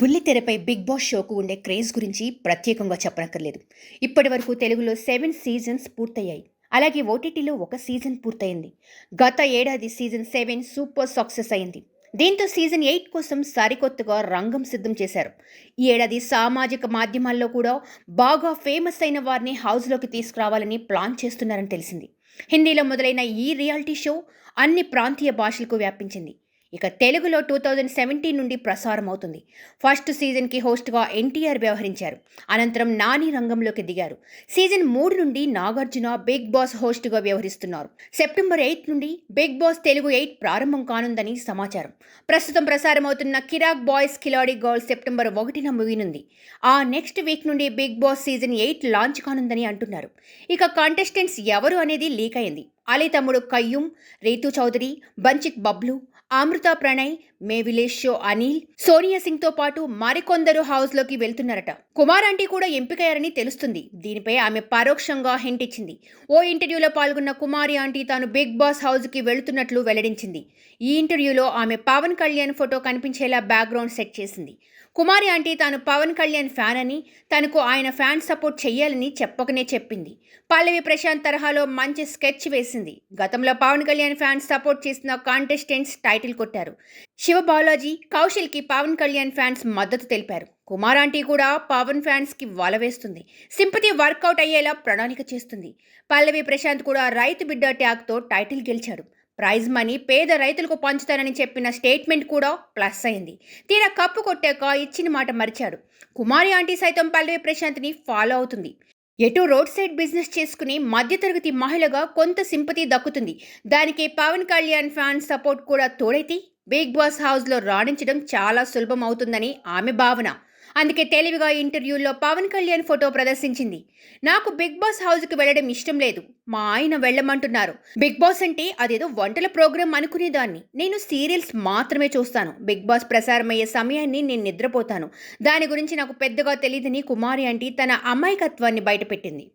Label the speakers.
Speaker 1: బుల్లితెరపై big boss షోకు ఉండే craze గురించి ప్రత్యేకంగా చెప్పనక్కర్లేదు. ఇప్పటి వరకు తెలుగులో సెవెన్ సీజన్స్ పూర్తయ్యాయి. అలాగే ఓటీటీలో ఒక సీజన్ పూర్తయింది. గత ఏడాది సీజన్ సెవెన్ సూపర్ సక్సెస్ అయింది. దీంతో సీజన్ ఎయిట్ కోసం సరికొత్తగా రంగం సిద్ధం చేశారు. ఈ ఏడాది సామాజిక మాధ్యమాల్లో కూడా బాగా ఫేమస్ అయిన వారిని హౌస్లోకి తీసుకురావాలని ప్లాన్ చేస్తున్నారని తెలిసింది. హిందీలో మొదలైన ఈ రియాలిటీ షో అన్ని ప్రాంతీయ భాషలకు వ్యాపించింది. ఇక తెలుగులో టూ థౌజండ్ సెవెంటీన్ నుండి ప్రసారం అవుతుంది. ఫస్ట్ సీజన్కి హోస్ట్గా ఎన్టీఆర్ వ్యవహరించారు. అనంతరం నాని రంగంలోకి దిగారు. సీజన్ మూడు నుండి నాగార్జున బిగ్ బాస్ హోస్ట్గా వ్యవహరిస్తున్నారు. సెప్టెంబర్ ఎయిత్ నుండి బిగ్ బాస్ తెలుగు ఎయిట్ ప్రారంభం కానుందని సమాచారం. ప్రస్తుతం ప్రసారం అవుతున్న కిరాక్ బాయ్స్ కిలాడి గర్ల్స్ సెప్టెంబర్ ఒకటిన ముగినుంది ఆ నెక్స్ట్ వీక్ నుండి Bigg Boss season eight launch కానుందని అంటున్నారు. ఇక కాంటెస్టెంట్స్ ఎవరు అనేది లీక్ అయింది. అలీ తమ్ముడు కయ్యూమ్ రీతు చౌదరి బంచిక్ బబ్లు అమృత ప్రణయ్ మేవిలేష్ షో అనిల్ సోనియా సింగ్తో పాటు మరికొందరు హౌస్లోకి వెళ్తున్నారట. కుమార్ ఆంటీ కూడా ఎంపికయ్యారని తెలుస్తుంది. దీనిపై ఆమె పరోక్షంగా హింట్ ఇచ్చింది. ఓ ఇంటర్వ్యూలో పాల్గొన్న కుమారి ఆంటీ తాను బిగ్ బాస్ హౌస్కి వెళుతున్నట్లు వెల్లడించింది. ఈ ఇంటర్వ్యూలో ఆమె పవన్ కళ్యాణ్ ఫోటో కనిపించేలా బ్యాక్గ్రౌండ్ సెట్ చేసింది. కుమారి ఆంటీ తాను పవన్ కళ్యాణ్ ఫ్యాన్ అని తనకు ఆయన ఫ్యాన్ సపోర్ట్ చెయ్యాలని చెప్పకనే చెప్పింది. పల్లవి ప్రశాంత్ తరహాలో మంచి స్కెచ్ వేసింది. గతంలో పవన్ కళ్యాణ్ ఫ్యాన్స్ సపోర్ట్ చేసిన కాంటెస్టెంట్స్ టైటిల్ కొట్టారు. శివ బాలాజీ కౌశల్కి పవన్ కళ్యాణ్ ఫ్యాన్స్ మద్దతు తెలిపారు. కుమార్ ఆంటీ కూడా పవన్ ఫ్యాన్స్కి వల వేస్తుంది. సింపతి వర్కౌట్ అయ్యేలా ప్రణాళిక చేస్తుంది. పల్లవి ప్రశాంత్ కూడా రైతు బిడ్డ ట్యాగ్తో టైటిల్ గెలిచాడు. ప్రైజ్ మనీ పేద రైతులకు పంచుతానని చెప్పిన స్టేట్మెంట్ కూడా ప్లస్ అయింది. తీరా కప్పు కొట్టాక ఇచ్చిన మాట మరిచాడు. కుమారి ఆంటీ సైతం పల్లవి ప్రశాంత్ని ఫాలో అవుతుంది. ఎటు రోడ్ సైడ్ బిజినెస్ చేసుకుని మధ్యతరగతి మహిళగా కొంత సింపతి దక్కుతుంది. దానికి పవన్ కళ్యాణ్ ఫ్యాన్ సపోర్ట్ కూడా తోడైతే బిగ్ బాస్ హౌస్లో రాణించడం చాలా సులభం అవుతుందని ఆమె భావన. అందుకే తెలివిగా ఇంటర్వ్యూల్లో పవన్ కళ్యాణ్ ఫోటో ప్రదర్శించింది. నాకు బిగ్ బాస్ హౌస్కి వెళ్ళడం ఇష్టం లేదు. మా ఆయన వెళ్ళమంటున్నారు. బిగ్ బాస్ అంటే అదేదో వంటల ప్రోగ్రాం అనుకునేదాన్ని. నేను సీరియల్స్ మాత్రమే చూస్తాను. బిగ్ బాస్ ప్రసారమయ్యే సమయాన్ని నేను నిద్రపోతాను. దాని గురించి నాకు పెద్దగా తెలియదని కుమారి అంటే తన అమాయకత్వాన్ని బయటపెట్టింది.